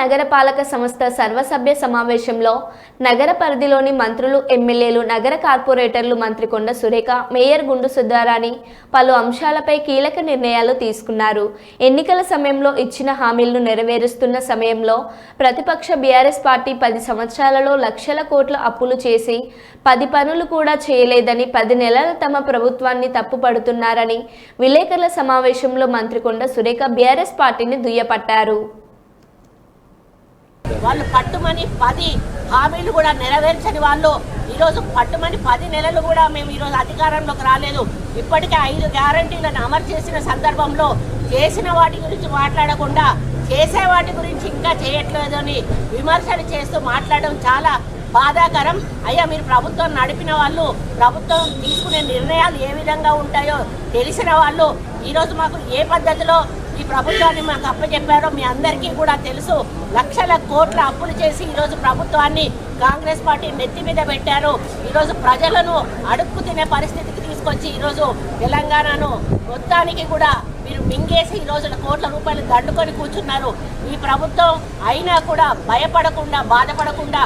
నగరపాలక సంస్థ సర్వసభ్య సమావేశంలో నగర పరిధిలోని మంత్రులు ఎమ్మెల్యేలు నగర కార్పొరేటర్లు మంత్రి కొండ సురేఖ మేయర్ గుండు సుధారాణి పలు అంశాలపై కీలక నిర్ణయాలు తీసుకున్నారు. ఎన్నికల సమయంలో ఇచ్చిన హామీలను నెరవేరుస్తున్న సమయంలో ప్రతిపక్ష బీఆర్ఎస్ పార్టీ పది సంవత్సరాలలో లక్షల కోట్ల అప్పులు చేసి పది పనులు కూడా చేయలేదని పది నెలల తమ ప్రభుత్వాన్ని తప్పుపడుతున్నారని విలేకరుల సమావేశంలో మంత్రి కొండ సురేఖ బీఆర్ఎస్ పార్టీని దుయ్యపట్టారు. వాళ్ళు పట్టుమని పది హామీలు కూడా నెరవేర్చని వాళ్ళు ఈరోజు పట్టుమని పది నెలలు కూడా మేము ఈరోజు అధికారంలోకి రాలేదు. ఇప్పటికే ఐదు గ్యారంటీలను అమలు చేసిన సందర్భంలో చేసిన వాటి గురించి మాట్లాడకుండా చేసే వాటి గురించి ఇంకా చేయట్లేదు అని విమర్శలు చేస్తూ మాట్లాడడం చాలా బాధాకరం. అయ్యా మీరు ప్రభుత్వం నడిపిన వాళ్ళు ప్రభుత్వం తీసుకునే నిర్ణయాలు ఏ విధంగా ఉంటాయో తెలిసిన వాళ్ళు ఈరోజు మాకు ఏ పద్ధతిలో ఈ ప్రభుత్వాన్ని మాకు అప్పచెప్పారో మీ అందరికీ కూడా తెలుసు. లక్షల కోట్ల అప్పులు చేసి ఈరోజు ప్రభుత్వాన్ని కాంగ్రెస్ పార్టీ నెత్తి మీద పెట్టారు. ఈరోజు ప్రజలను అడుక్కు తినే పరిస్థితికి తీసుకొచ్చి ఈరోజు తెలంగాణను మొత్తానికి కూడా మీరు మింగేసి ఈ రోజున కోట్ల రూపాయలు దండుకొని కూర్చున్నారు. ఈ ప్రభుత్వం అయినా కూడా భయపడకుండా బాధపడకుండా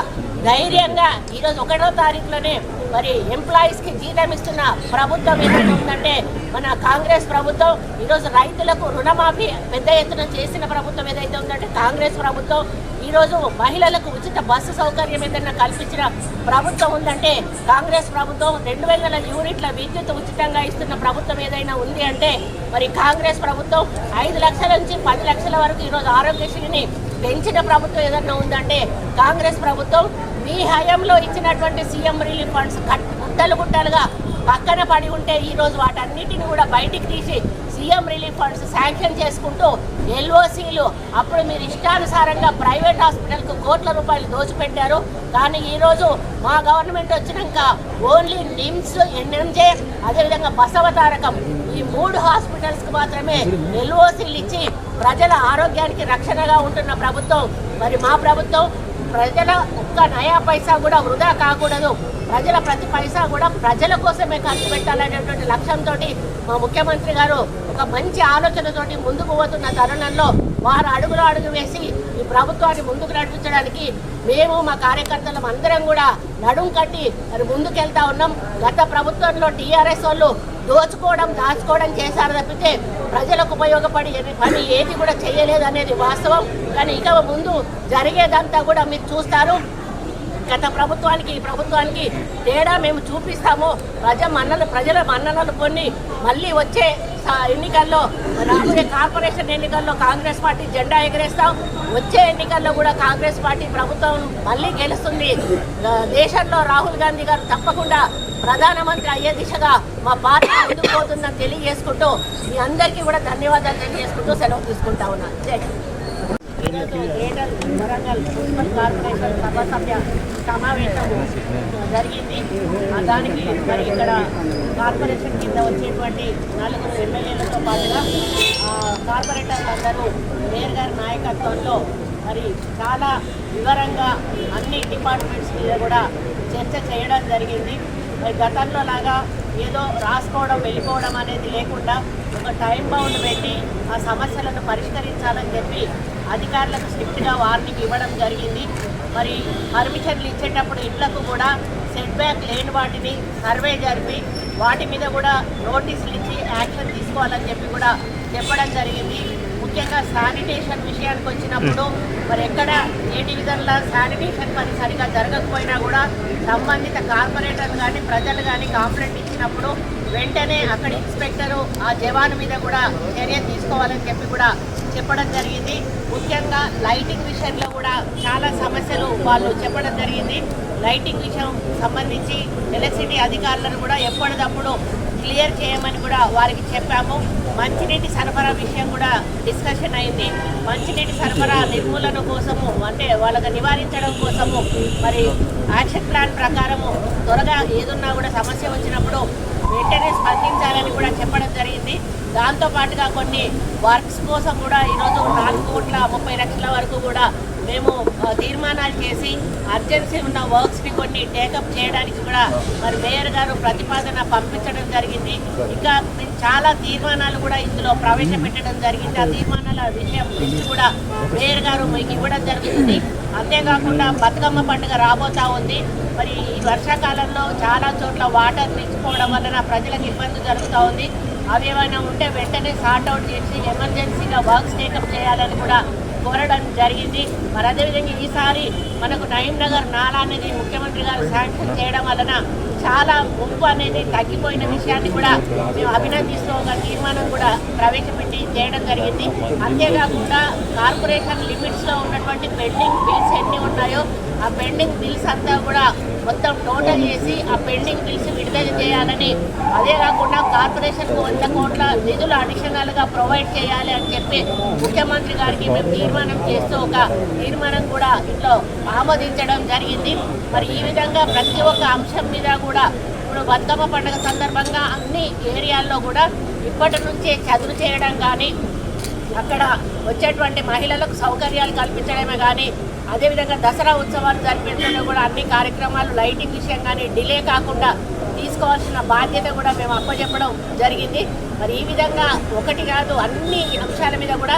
ధైర్యంగా ఈరోజు ఒకటో తారీఖులోనే మరి ఎంప్లాయీస్కి జీతం ఇస్తున్న ప్రభుత్వం ఏదైనా ఉందంటే మన కాంగ్రెస్ ప్రభుత్వం ఈరోజు రైతులకు రుణమాఫీ పెద్ద ఎత్తున చేసిన ప్రభుత్వం ఏదైతే ఉందంటే కాంగ్రెస్ ప్రభుత్వం. ఈరోజు మహిళలకు ఉచిత బస్సు సౌకర్యం ఏదైనా కల్పించిన ప్రభుత్వం ఉందంటే కాంగ్రెస్ ప్రభుత్వం రెండు వందల యూనిట్ల విద్యుత్ ఉచితంగా ఇస్తున్న ప్రభుత్వం ఏదైనా ఉంది అంటే మరి కాంగ్రెస్ ప్రభుత్వం ఐదు లక్షల నుంచి పది లక్షల వరకు ఈరోజు ఆరోగ్యశ్రీని పెంచిన ప్రభుత్వం ఏదైనా ఉందంటే కాంగ్రెస్ ప్రభుత్వం మీ హయాంలో ఇచ్చినటువంటి సీఎం రిలీఫ్ ఫండ్స్ గుట్టలు గుట్టలుగా పక్కన పడి ఉంటే ఈరోజు వాటన్నిటిని కూడా బయటికి తీసి సీఎం రిలీఫ్ ఫండ్స్ శాంక్షన్ చేసుకుంటూ ఎల్ఓసీలు అప్పుడు మీరు ఇష్టానుసారంగా ప్రైవేట్ హాస్పిటల్కు కోట్ల రూపాయలు దోచిపెట్టారు. కానీ ఈరోజు మా గవర్నమెంట్ వచ్చినాక ఓన్లీ నిమ్స్ ఎన్ఎంజే అదేవిధంగా బసవతారకం ఈ మూడు హాస్పిటల్స్కి మాత్రమే ఎల్ఓసీలు ఇచ్చి ప్రజల ఆరోగ్యానికి రక్షణగా ఉంటున్న ప్రభుత్వం. మరి మా ప్రభుత్వం ప్రజల ఒక్క నయా పైసా కూడా వృధా కాకూడదు. ప్రజల ప్రతి పైసా కూడా ప్రజల కోసమే ఖర్చు పెట్టాలనేటువంటి లక్ష్యంతో మా ముఖ్యమంత్రి గారు ఒక మంచి ఆలోచనతోటి ముందుకు పోతున్న తరుణంలో వారు అడుగులో అడుగు వేసి ఈ ప్రభుత్వాన్ని ముందుకు నడిపించడానికి మేము మా కార్యకర్తలం అందరం కూడా నడుం కట్టి మరి ముందుకెళ్తా ఉన్నాం. గత ప్రభుత్వంలో టీఆర్ఎస్ వాళ్ళు దోచుకోవడం దాచుకోవడం చేశారు తప్పితే ప్రజలకు ఉపయోగపడి పని ఏది కూడా చేయలేదు అనేది వాస్తవం. కానీ ఇక ముందు జరిగేదంతా కూడా మీరు చూస్తారు. గత ప్రభుత్వానికి ఈ ప్రభుత్వానికి తేడా మేము చూపిస్తాము. ప్రజ మన్నలు ప్రజల మన్ననలు పొంది మళ్ళీ వచ్చే స- ఎన్నికల్లో రాబోయే కార్పొరేషన్ ఎన్నికల్లో కాంగ్రెస్ పార్టీ జెండా ఎగరేస్తాం. వచ్చే ఎన్నికల్లో కూడా కాంగ్రెస్ పార్టీ ప్రభుత్వం మళ్ళీ గెలుస్తుంది. దేశంలో రాహుల్ గాంధీ గారు తప్పకుండా ప్రధానమంత్రి అయ్యే దిశగా మా పార్టీ ముందుకు పోతుందని తెలియజేసుకుంటూ మీ అందరికీ కూడా ధన్యవాదాలు తెలియజేసుకుంటూ సెలవు తీసుకుంటా ఉన్నాను. గ్రేటర్ వరంగల్ మున్సిపల్ కార్పొరేషన్ సభాసభ్య సమావేశం జరిగింది. దానికి మరి ఇక్కడ కార్పొరేషన్ కింద వచ్చేటువంటి నలుగురు ఎమ్మెల్యేలతో పాటుగా కార్పొరేటర్లందరూ కార్పొరేటర్లు అందరూ మేయర్ గారి నాయకత్వంలో మరి చాలా వివరంగా అన్ని డిపార్ట్మెంట్స్ మీద కూడా చర్చ చేయడం జరిగింది. గతంలో లాగా ఏదో రాసుకోవడం వెళ్ళిపోవడం అనేది లేకుండా ఒక టైం బౌండ్ పెట్టి ఆ సమస్యలను పరిష్కరించాలని చెప్పి అధికారులకు స్ట్రిక్ట్గా వార్నింగ్ ఇవ్వడం జరిగింది. మరి పర్మిషన్లు ఇచ్చేటప్పుడు ఇళ్ళకు కూడా సెట్ బ్యాక్ లేని వాటిని సర్వే జరిపి వాటి మీద కూడా నోటీసులు ఇచ్చి యాక్షన్ తీసుకోవాలని చెప్పి కూడా చెప్పడం జరిగింది. ముఖ్యంగా శానిటేషన్ విషయానికి వచ్చినప్పుడు మరి ఎక్కడ ఏ డివిజన్లో శానిటేషన్ పని సరిగా జరగకపోయినా కూడా సంబంధిత కార్పొరేటర్లు కానీ ప్రజలు కానీ కాంప్లైంట్ ఇచ్చినప్పుడు వెంటనే అక్కడ ఇన్స్పెక్టరు ఆ జవాన్ మీద కూడా చర్య తీసుకోవాలని చెప్పి కూడా చెప్పడం జరిగింది. ముఖ్యంగా లైటింగ్ విషయంలో కూడా చాలా సమస్యలు వాళ్ళు చెప్పడం జరిగింది. లైటింగ్ విషయం సంబంధించి ఎలక్ట్రిసిటీ అధికారులను కూడా ఎప్పటికప్పుడు క్లియర్ చేయమని కూడా వారికి చెప్పాము. మంచినీటి సరఫరా విషయం కూడా డిస్కషన్ అయింది. మంచినీటి సరఫరా నిర్మూలన కోసము అంటే వాళ్ళకి నివారించడం కోసము మరి యాక్షన్ ప్లాన్ ప్రకారము త్వరగా ఏదున్నా కూడా సమస్య వచ్చినప్పుడు వెంటనే స్పందించాలని కూడా చెప్పడం జరిగింది. దాంతో పాటుగా కొన్ని వర్క్స్ కోసం కూడా ఈరోజు నాలుగు కోట్ల ముప్పై లక్షల వరకు కూడా మేము ఆ, తీర్మానాలు చేసి అర్జెన్సీ ఉన్న వర్క్స్ని కొన్ని టేకప్ చేయడానికి కూడా మరి మేయర్ గారు ప్రతిపాదన పంపించడం జరిగింది. ఇంకా చాలా తీర్మానాలు కూడా ఇందులో ప్రవేశపెట్టడం జరిగింది. ఆ తీర్మానాల విషయం లిస్ట్ కూడా మేయర్ గారు మీకు ఇవ్వడం జరుగుతుంది. అంతేకాకుండా బతుకమ్మ పండుగ రాబోతా ఉంది. మరి ఈ వర్షాకాలంలో చాలా చోట్ల వాటర్ నిలిచిపోవడం వలన ప్రజలకు ఇబ్బంది జరుగుతూ ఉంది. అవి ఏమైనా ఉంటే వెంటనే సార్ట్ అవుట్ చేసి ఎమర్జెన్సీగా వర్క్స్ టేకప్ చేయాలని కూడా కోరడం జరిగింది. మరి అదేవిధంగా ఈసారి మనకు నగర్ నాలా అనేది ముఖ్యమంత్రి గారు శాంక్షన్ చేయడం వలన చాలా ముప్పు అనేది తగ్గిపోయిన విషయాన్ని కూడా మేము అభినందిస్తూ ఒక తీర్మానం కూడా ప్రవేశపెట్టి చేయడం జరిగింది. అంతేకాకుండా కార్పొరేషన్ లిమిట్స్లో ఉన్నటువంటి పెండింగ్ బిల్స్ ఎన్ని ఉన్నాయో ఆ పెండింగ్ బిల్స్ అంతా కూడా మొత్తం టోటల్ చేసి ఆ పెండింగ్ బిల్స్ విడుదల చేయాలని. అదే కాకుండా కార్పొరేషన్కు వంద కోట్ల నిధులు అడిషనల్గా ప్రొవైడ్ చేయాలి అని చెప్పి ముఖ్యమంత్రి గారికి మేము తీర్మానం చేస్తూ ఒక తీర్మానం కూడా ఇంట్లో ఆమోదించడం జరిగింది. మరి ఈ విధంగా ప్రతి ఒక్క అంశం మీద కూడా ఇప్పుడు బతుకమ్మ పండుగ సందర్భంగా అన్ని ఏరియాల్లో కూడా ఇప్పటి నుంచే చదువు చేయడం కానీ అక్కడ వచ్చేటువంటి మహిళలకు సౌకర్యాలు కల్పించడమే కానీ అదేవిధంగా దసరా ఉత్సవాలు జరిపేటప్పుడు కూడా అన్ని కార్యక్రమాలు లైటింగ్ విషయం కానీ డిలే కాకుండా తీసుకోవాల్సిన బాధ్యత కూడా మేము అప్పచెప్పడం జరిగింది. మరి ఈ విధంగా ఒకటి కాదు అన్ని అంశాల మీద కూడా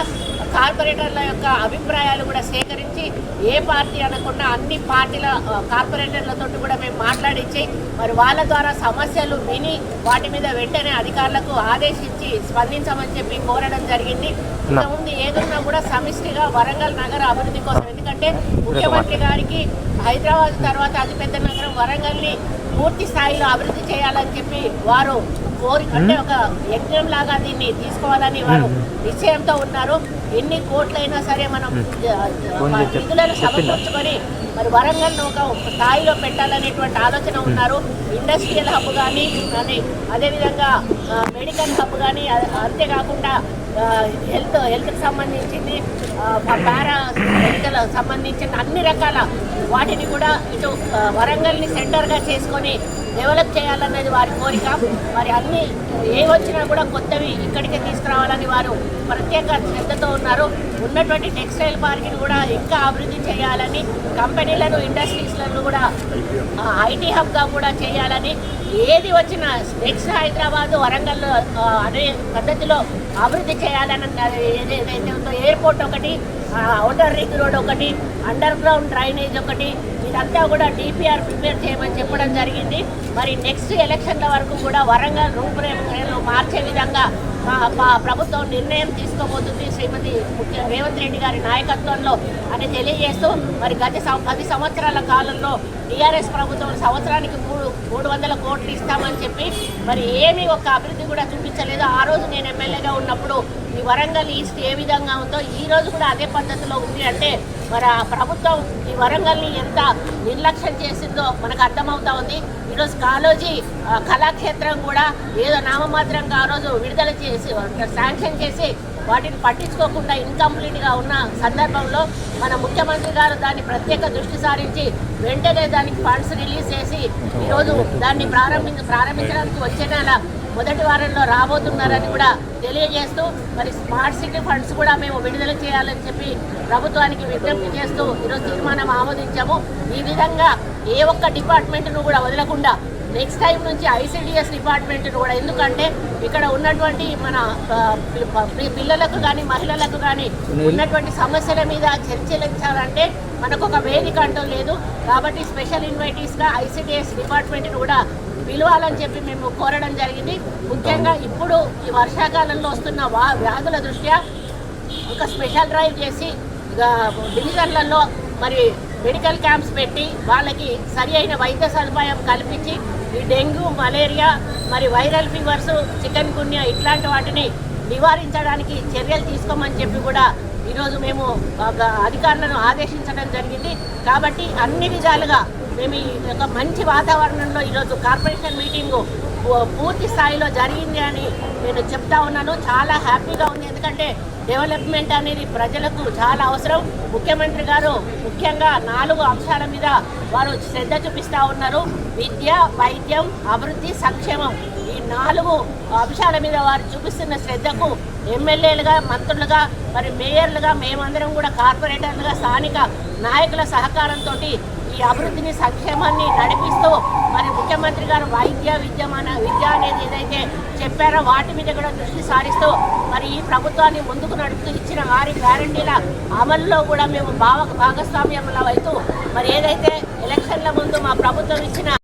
కార్పొరేటర్ల యొక్క అభిప్రాయాలు కూడా సేకరించి ఏ పార్టీ అనకుండా అన్ని పార్టీల కార్పొరేటర్లతో కూడా మేము మాట్లాడించి మరి వాళ్ళ ద్వారా సమస్యలు విని వాటి మీద వెంటనే అధికారులకు ఆదేశించి స్పందించమని చెప్పి కోరడం జరిగింది. ఇంతకుముందు ఏదున్నా కూడా సమిష్టిగా వరంగల్ నగర అభివృద్ధి కోసం ఎందుకంటే ముఖ్యమంత్రి గారికి హైదరాబాద్ తర్వాత అతిపెద్ద నగరం వరంగల్ని పూర్తి స్థాయిలో అభివృద్ధి చేయాలని చెప్పి వారు కోరి అంటే ఒక యజ్ఞం లాగా దీన్ని తీసుకోవాలని వారు నిశ్చయంతో ఉన్నారు. ఎన్ని కోట్లైనా సరే మనం నిధులను సమకూర్చుకొని మరి వరంగల్ ఒక స్థాయిలో పెట్టాలనేటువంటి ఆలోచన ఉన్నారు. ఇండస్ట్రియల్ హబ్ కానీ అదేవిధంగా మెడికల్ హబ్ కానీ అంతేకాకుండా హెల్త్ హెల్త్కి సంబంధించింది పారా మెడికల్ సంబంధించిన అన్ని రకాల వాటిని కూడా ఇటు వరంగల్ని సెంటర్గా చేసుకొని డెవలప్ చేయాలన్నది వారి కోరిక. మరి అన్ని ఏ వచ్చినా కూడా కొత్తవి ఇక్కడికే తీసుకురావాలని వారు ప్రత్యేక శ్రద్ధతో ఉన్నారు. ఉన్నటువంటి టెక్స్టైల్ పార్క్ని కూడా ఇంకా అభివృద్ధి చేయాలని కంపెనీలను ఇండస్ట్రీస్లను కూడా ఐటీ హబ్గా కూడా చేయాలని ఏది వచ్చినా నెక్స్ట్ హైదరాబాద్ వరంగల్ అనే పద్ధతిలో అభివృద్ధి చేయాలని ఏదైతే ఉందో ఎయిర్పోర్ట్ ఒకటి అవుటర్ రింగ్ రోడ్ ఒకటి అండర్ గ్రౌండ్ డ్రైనేజ్ ఒకటి ఇదంతా కూడా డిపిఆర్ ప్రిపేర్ చేయమని చెప్పడం జరిగింది. మరి నెక్స్ట్ ఎలక్షన్ల వరకు కూడా వరంగల్ రూపురేఖలు మార్చే విధంగా మా మా ప్రభుత్వం నిర్ణయం తీసుకోబోతుంది శ్రీమతి ముఖ్య రేవంత్ రెడ్డి గారి నాయకత్వంలో అని తెలియజేస్తూ మరి గత సం- పది సంవత్సరాల కాలంలో టీఆర్ఎస్ ప్రభుత్వం సంవత్సరానికి మూడు మూడు వందల కోట్లు ఇస్తామని చెప్పి మరి ఏమీ ఒక అభివృద్ధి కూడా చూపించలేదు. ఆ రోజు నేను ఎమ్మెల్యేగా ఉన్నప్పుడు ఈ వరంగల్ ఈస్ట్ ఏ విధంగా ఉందో ఈ రోజు కూడా అదే పద్ధతిలో ఉంది అంటే మరి ఆ ప్రభుత్వం ఈ వరంగల్ని ఎంత నిర్లక్ష్యం చేసిందో మనకు అర్థమవుతా ఉంది. ఈరోజు కాలోజీ కళాక్షేత్రం కూడా ఏదో నామమాత్రంగా ఆ రోజు విడుదల చేసి శాంక్షన్ చేసి వాటిని పట్టించుకోకుండా ఇన్కంప్లీట్గా ఉన్న సందర్భంలో మన ముఖ్యమంత్రి గారు దాన్ని ప్రత్యేక దృష్టి సారించి వెంటనే దానికి ఫండ్స్ రిలీజ్ చేసి ఈరోజు దాన్ని ప్రారంభించ ప్రారంభించడానికి వచ్చే నెల మొదటి వారంలో రాబోతున్నారని కూడా తెలియజేస్తూ మరి స్మార్ట్ సిటీ ఫండ్స్ కూడా మేము విడుదల చేయాలని చెప్పి ప్రభుత్వానికి విజ్ఞప్తి చేస్తూ ఈరోజు తీర్మానం ఆమోదించాము. ఈ విధంగా ఏ ఒక్క డిపార్ట్మెంట్ను కూడా వదలకుండా నెక్స్ట్ టైం నుంచి ఐసీడిఎస్ డిపార్ట్మెంట్ను కూడా ఎందుకంటే ఇక్కడ ఉన్నటువంటి మన పిల్లలకు కానీ మహిళలకు కానీ ఉన్నటువంటి సమస్యల మీద చర్చలించాలంటే మనకు ఒక వేదిక అంటూ లేదు. కాబట్టి స్పెషల్ ఇన్వైటీస్గా ఐసిడిఎస్ డిపార్ట్మెంట్ని కూడా పిలవాలని చెప్పి మేము కోరడం జరిగింది. ముఖ్యంగా ఇప్పుడు ఈ వర్షాకాలంలో వస్తున్న వా వ్యాధుల దృష్ట్యా ఒక స్పెషల్ డ్రైవ్ చేసి డివిజన్లలో మరి మెడికల్ క్యాంప్స్ పెట్టి వాళ్ళకి సరి అయిన వైద్య సదుపాయం కల్పించి ఈ డెంగ్యూ మలేరియా మరి వైరల్ ఫీవర్స్ చికెన్ గున్యా ఇట్లాంటి వాటిని నివారించడానికి చర్యలు తీసుకోమని చెప్పి కూడా ఈరోజు మేము ఒక అధికారులను ఆదేశించడం జరిగింది. కాబట్టి అన్ని విధాలుగా మేము ఈ యొక్క మంచి వాతావరణంలో ఈరోజు కార్పొరేషన్ మీటింగు పూర్తి స్థాయిలో జరిగింది అని నేను చెప్తా ఉన్నాను. చాలా హ్యాపీగా ఉంది. ఎందుకంటే డెవలప్మెంట్ అనేది ప్రజలకు చాలా అవసరం. ముఖ్యమంత్రి గారు ముఖ్యంగా నాలుగు అంశాల మీద వారు శ్రద్ధ చూపిస్తూ ఉన్నారు. విద్య వైద్యం అభివృద్ధి సంక్షేమం ఈ నాలుగు అంశాల మీద వారు చూపిస్తున్న శ్రద్ధకు ఎమ్మెల్యేలుగా మంత్రులుగా మరి మేయర్లుగా మేమందరం కూడా కార్పొరేటర్లుగా స్థానిక నాయకుల సహకారంతో ఈ అభివృద్ధిని సంక్షేమాన్ని నడిపిస్తూ మరి ముఖ్యమంత్రి గారు వైద్య విద్యమాన విద్య అనేది ఏదైతే చెప్పారో వాటి మీద కూడా దృష్టి సారిస్తూ మరి ఈ ప్రభుత్వాన్ని ముందుకు నడుపుతూ ఇచ్చిన వారి గ్యారంటీల అమల్లో కూడా మేము భావ భాగస్వామ్యంలో అవుతూ మరి ఏదైతే ఎలక్షన్ల ముందు మా ప్రభుత్వం ఇచ్చిన